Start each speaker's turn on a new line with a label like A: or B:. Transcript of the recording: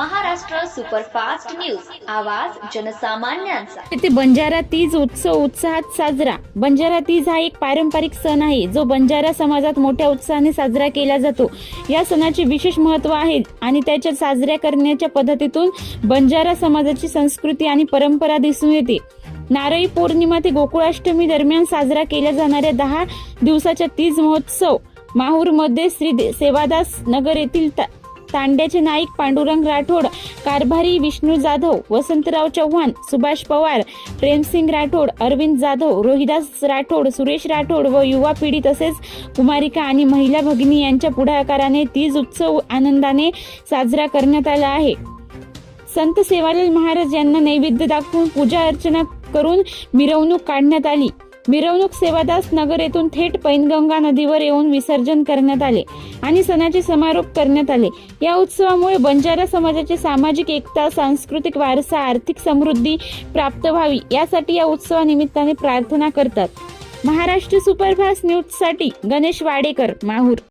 A: Superfast news. आवाज जनसामान्यांचा.
B: इथे बंजारा तीज उत्सव उत्साहात साजरा. बंजारा तीज हा एक पारंपरिक सण आहे. जो बंजारा समाजात मोठ्या उत्साहाने साजरा केला जातो. या सणाचे विशेष महत्त्व आहे आणि त्याच्या साजऱ्या करण्याच्या पद्धतीतून बंजारा समाजाची संस्कृती आणि परंपरा दिसून येते. नारळी पौर्णिमा ते गोकुळाष्टमी दरम्यान साजरा केल्या जाणाऱ्या दहा दिवसाच्या तीज महोत्सव माहूरमध्ये श्री सेवादास नगर येथील तांड्याचे नाईक पांडुरंग राठोड कारभारी विष्णू जाधव वसंतराव चव्हाण सुभाष पवार प्रेमसिंग राठोड अरविंद जाधव रोहिदास राठोड सुरेश राठोड व युवा पिढी तसेच कुमारिका आणि महिला भगिनी यांच्या पुढाकाराने तीज उत्सव आनंदाने साजरा करण्यात आला आहे. संत सेवालाल महाराज यांना नैवेद्य दाखवून पूजा अर्चना करून मिरवणूक काढण्यात आली. मिरवणूक सेवादास नगर येथून थेट पैनगंगा नदीवर येऊन विसर्जन करण्यात आले आणि सणाचे समारोप करण्यात आले. या उत्सवामुळे बंजारा समाजाची सामाजिक एकता सांस्कृतिक वारसा आर्थिक समृद्धी प्राप्त व्हावी यासाठी या उत्सवानिमित्ताने प्रार्थना करतात. महाराष्ट्र सुपरफास्ट न्यूजसाठी गणेश वाडेकर माहूर.